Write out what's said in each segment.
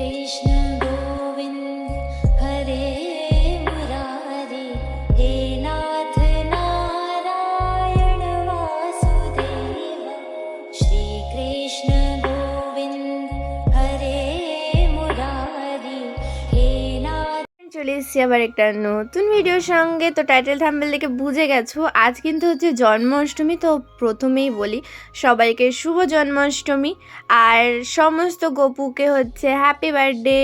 Krishna. চলে এসেছি আবার একটা নতুন ভিডিওর সঙ্গে। তো টাইটেল থাম্বেল দেখে বুঝে গেছো, আজ কিন্তু হচ্ছে জন্মাষ্টমী, তো প্রথমেই বলি সবাইকে শুভ জন্মাষ্টমী। আর সমস্ত গপুকে হচ্ছে হ্যাপি বার্থডে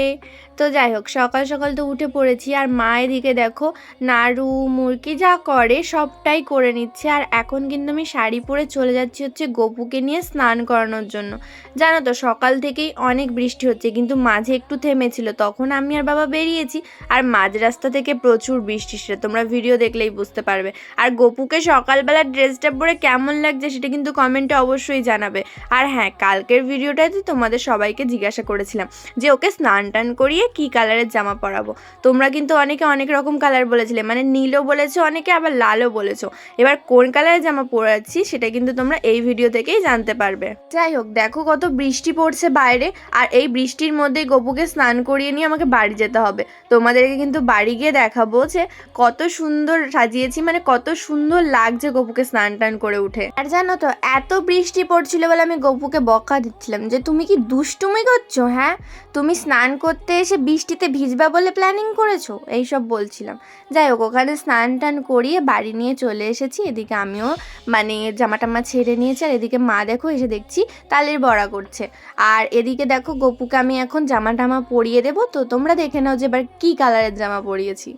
তো যাই হোক, সকাল সকাল তো উঠে পড়েছি, আর মা এদিকে দেখো নাড়ু মুরকি যা করে সবটাই করে নিচ্ছে। আর এখন কিন্তু আমি শাড়ি পরে চলে যাচ্ছি হচ্ছে গপুকে নিয়ে স্নান করানোর জন্য। জানো তো, সকাল থেকেই অনেক বৃষ্টি হচ্ছে, কিন্তু মাঝে একটু থেমেছিল, তখন আমি আর বাবা বেরিয়েছি। আর মাঝ রাস্তা থেকে প্রচুর বৃষ্টি, সেটা তোমরা ভিডিও দেখলেই বুঝতে পারবে। আর গপুকে সকালবেলা ড্রেসটা পরে কেমন লাগছে সেটা কিন্তু কমেন্টে অবশ্যই জানাবে। আর হ্যাঁ কালকের ভিডিওটাতে তোমাদের সবাইকে জিজ্ঞাসা করেছিলাম যে ওকে স্নান টান করিয়ে কী কালারের জামা পরাবো? তোমরা কিন্তু অনেকে অনেক রকম কালার বলেছিলে মানে নীলও বলেছ অনেকে, আবার লালও বলেছ। এবার কোন কালারের জামা পরাচ্ছি সেটা কিন্তু তোমরা এই ভিডিও থেকেই জানতে পারবে। যাই হোক, দেখো কত বৃষ্টি পড়ছে বাইরে, আর এই বৃষ্টির মধ্যেই গপুকে স্নান করিয়ে নিয়ে আমাকে বাড়ি যেতে হবে। তোমাদেরকে কিন্তু বাড়ি গিয়ে দেখাবো যে কত সুন্দর সাজিয়েছি মানে কত সুন্দর লাগছে গপুকে স্নান টান করে উঠে। আর জানো তো, এত বৃষ্টি পড়ছিল বলে আমি গপুকে বকা দিচ্ছিলাম যে, তুমি কি দুষ্টুমি করছ হ্যাঁ? তুমি স্নান করতে এসে বৃষ্টিতে ভিজবা বলে প্ল্যানিং করেছ? এইসব বলছিলাম। যাই হোক, ওখানে স্নান টান করিয়ে বাড়ি নিয়ে চলে এসেছি। এদিকে আমিও মানে জামা টামা ছেড়ে নিয়েছি আর এদিকে মা দেখো, এসে দেখছি তালের বড়া করছে। আর এদিকে দেখো গপুকে আমি এখন জামা টামা পরিয়ে দেবো। তো তোমরা দেখে নাও যে এবার কি কালারের জামা পরিয়েছি।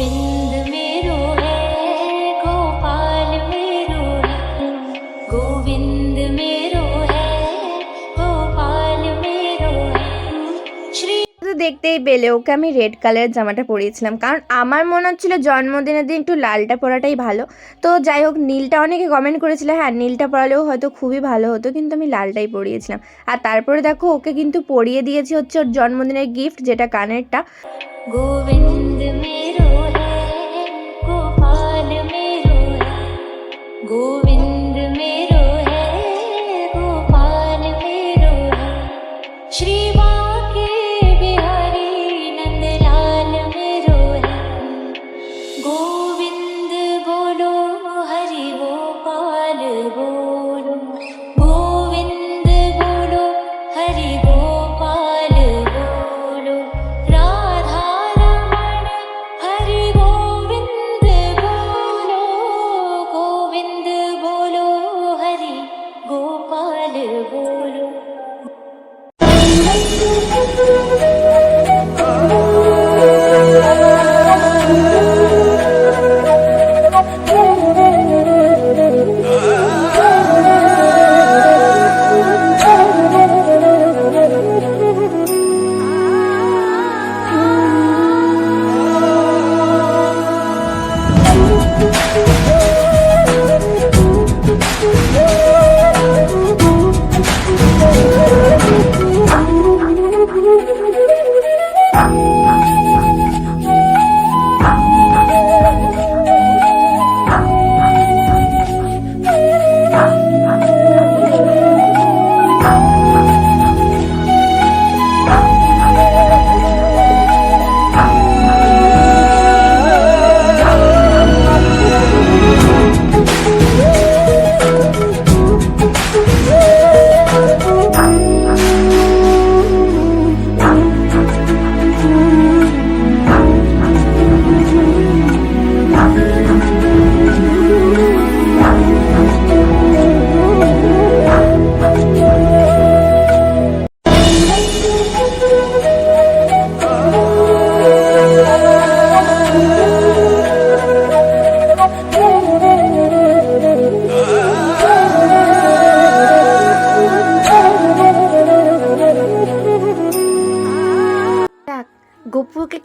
गैया তো দেখতেই পেলে ওকে আমি রেড কালারের জামাটা পরিয়েছিলাম কারণ আমার মনে হচ্ছিল জন্মদিনের দিন একটু লালটা পরাটাই ভালো তো যাই হোক নীলটা অনেকে কমেন্ট করেছিল হ্যাঁ নীলটা পরালেও হয়তো খুবই ভালো হতো কিন্তু আমি লালটাই পরিয়েছিলাম আর তারপরে দেখো ওকে কিন্তু পরিয়ে দিয়েছি হচ্ছে ওর জন্মদিনের গিফট যেটা কানেরটা गोविंद मेरो है गोपाल मेरो है गोविंद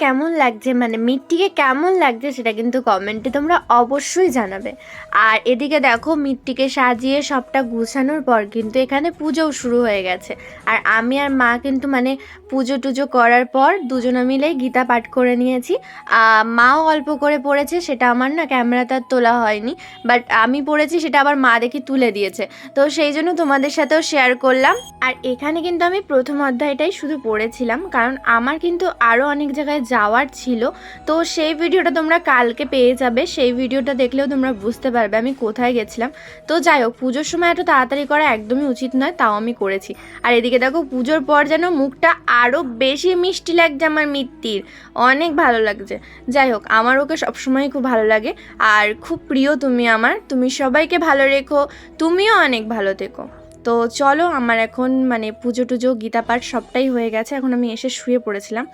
কেমন লাগছে মানে মিটটিকে কেমন লাগছে সেটা কিন্তু কমেন্টে তোমরা অবশ্যই জানাবে। আর এদিকে দেখো, মিটটিকে সাজিয়ে সবটা গুছানোর পর কিন্তু এখানে পুজোও শুরু হয়ে গেছে। আর আমি আর মা কিন্তু মানে পুজো টুজো করার পর দুজনে মিলেই গীতা পাঠ করে নিয়েছি। মাও অল্প করে পড়েছে, সেটা আমার না ক্যামেরাতে আর তোলা হয়নি, বাট আমি পড়েছি, সেটা আবার মা দেখি তুলে দিয়েছে। তো সেই জন্য তোমাদের সাথেও শেয়ার করলাম। আর এখানে কিন্তু আমি প্রথম অধ্যায়টাই শুধু পড়েছিলাম, কারণ আমার কিন্তু আরও অনেক জায়গায় যাওয়ার ছিল, তো সেই ভিডিওটা তোমরা কালকে পেয়ে যাবে। সেই ভিডিওটা দেখলেও তোমরা বুঝতে পারবে আমি কোথায় গেছিলাম। তো যাই হোক, পুজোর সময় এত তাড়াতাড়ি করা একদমই উচিত নয়, তাও আমি করেছি। আর এদিকে দেখো, পুজোর পর যেন মুখটা আরও বেশি মিষ্টি লাগছে আমার মিত্তির। অনেক ভালো লাগছে। যাই হোক, আমার ওকে সবসময় খুব ভালো লাগে। আর খুব প্রিয় তুমি আমার। তুমি সবাইকে ভালো রেখো। তুমিও অনেক ভালো থেকো। তো চলো, আমার এখন মানে পুজো টুজো, গীতা পাঠ সবটাই হয়ে গেছে। এখন আমি এসে শুয়ে পড়েছিলাম।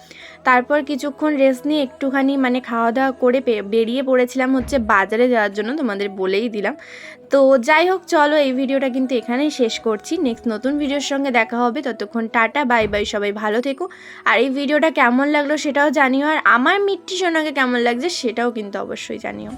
তারপর কিছুক্ষণ রেস্ট নিয়ে একটুখানি মানে খাওয়া দাওয়া করে বেরিয়ে পড়েছিলাম হচ্ছে বাজারে যাওয়ার জন্য, তোমাদের বলেই দিলাম। তো যাই হোক, চলো এই ভিডিওটা কিন্তু এখানেই শেষ করছি। নেক্সট নতুন ভিডিওর সঙ্গে দেখা হবে। ততক্ষণ টাটা বাই বাই সবাই ভালো থেকো। আর এই ভিডিওটা কেমন লাগল সেটাও জানিও। আর আমার মিট্টি সোনাকে কেমন লাগছে সেটাও কিন্তু অবশ্যই জানিও।